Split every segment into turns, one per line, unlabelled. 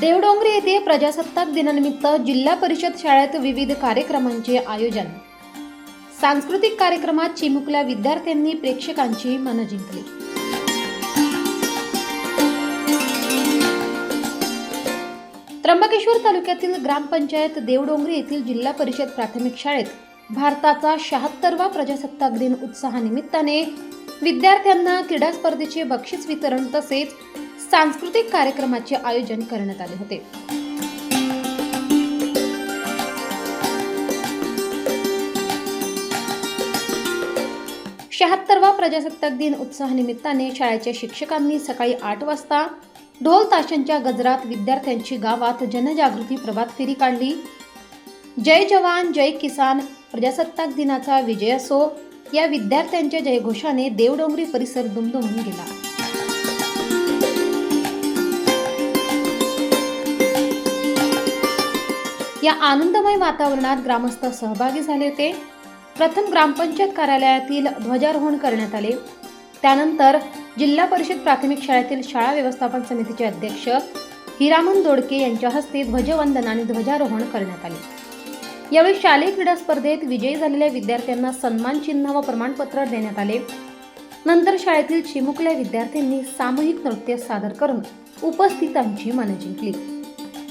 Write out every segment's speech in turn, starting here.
देवडोंगरी येथे प्रजासत्ताक दिनानिमित्त जिल्हा परिषद शाळेत विविध कार्यक्रमांचे आयोजन. सांस्कृतिक कार्यक्रमात चिमुकल्या विद्यार्थ्यांनी प्रेक्षकांची मनं जिंकली. त्र्यंबकेश्वर तालुक्यातील ग्रामपंचायत देवडोंगरी येथील जिल्हा परिषद प्राथमिक शाळेत भारताचा शहात्तरवा प्रजासत्ताक दिन उत्साहानिमित्ताने विद्यार्थ्यांना क्रीडा स्पर्धेचे बक्षीस वितरण तसेच सांस्कृतिक कार्यक्रमाचे आयोजन करण्यात आले होते. शहात्तरवा प्रजासत्ताक दिन उत्साहानिमित्ताने शाळेच्या शिक्षकांनी सकाळी आठ वाजता ढोल ताशांच्या गजरात विद्यार्थ्यांची गावात जनजागृती प्रभात फेरी काढली. जय जवान जय किसान प्रजासत्ताक दिनाचा विजय असो या विद्यार्थ्यांच्या जयघोषाने देवडोंगरी परिसर दुमदुमून गेला. या आनंदमय वातावरणात ग्रामस्थ सहभागी झाले होते. प्रथम ग्रामपंचायत कार्यालयातील ध्वजारोहण करण्यात आले. त्यानंतर जिल्हा परिषद प्राथमिक शाळेतील शाळा व्यवस्थापन समितीचे अध्यक्ष हिरामन दोडके यांच्या हस्ते ध्वजवंदन आणि ध्वजारोहण करण्यात आले. यावेळी शालेय क्रीडा स्पर्धेत विजयी झालेल्या विद्यार्थ्यांना सन्मान चिन्ह व प्रमाणपत्र देण्यात आले. नंतर शाळेतील चिमुकल्या विद्यार्थ्यांनी सामूहिक नृत्य सादर करून उपस्थितांची मनं जिंकली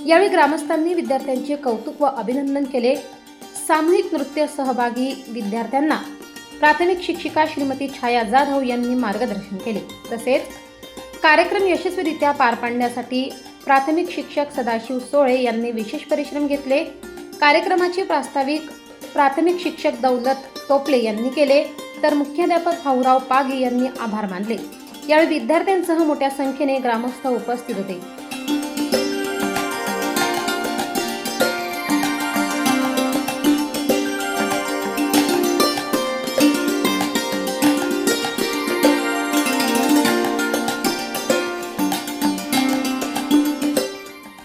यावेळी ग्रामस्थांनी विद्यार्थ्यांचे कौतुक व अभिनंदन केले. सामूहिक नृत्य सहभागी विद्यार्थ्यांना प्राथमिक शिक्षिका श्रीमती छाया जाधव यांनी मार्गदर्शन केले. तसेच कार्यक्रम यशस्वीरित्या पार पाडण्यासाठी प्राथमिक शिक्षक सदाशिव सोळे यांनी विशेष परिश्रम घेतले. कार्यक्रमाचे प्रास्ताविक प्राथमिक शिक्षक दौलत टोपले यांनी केले. तर मुख्याध्यापक भाऊराव पागे यांनी आभार मानले. यावेळी विद्यार्थ्यांसह मोठ्या संख्येने ग्रामस्थ उपस्थित होते.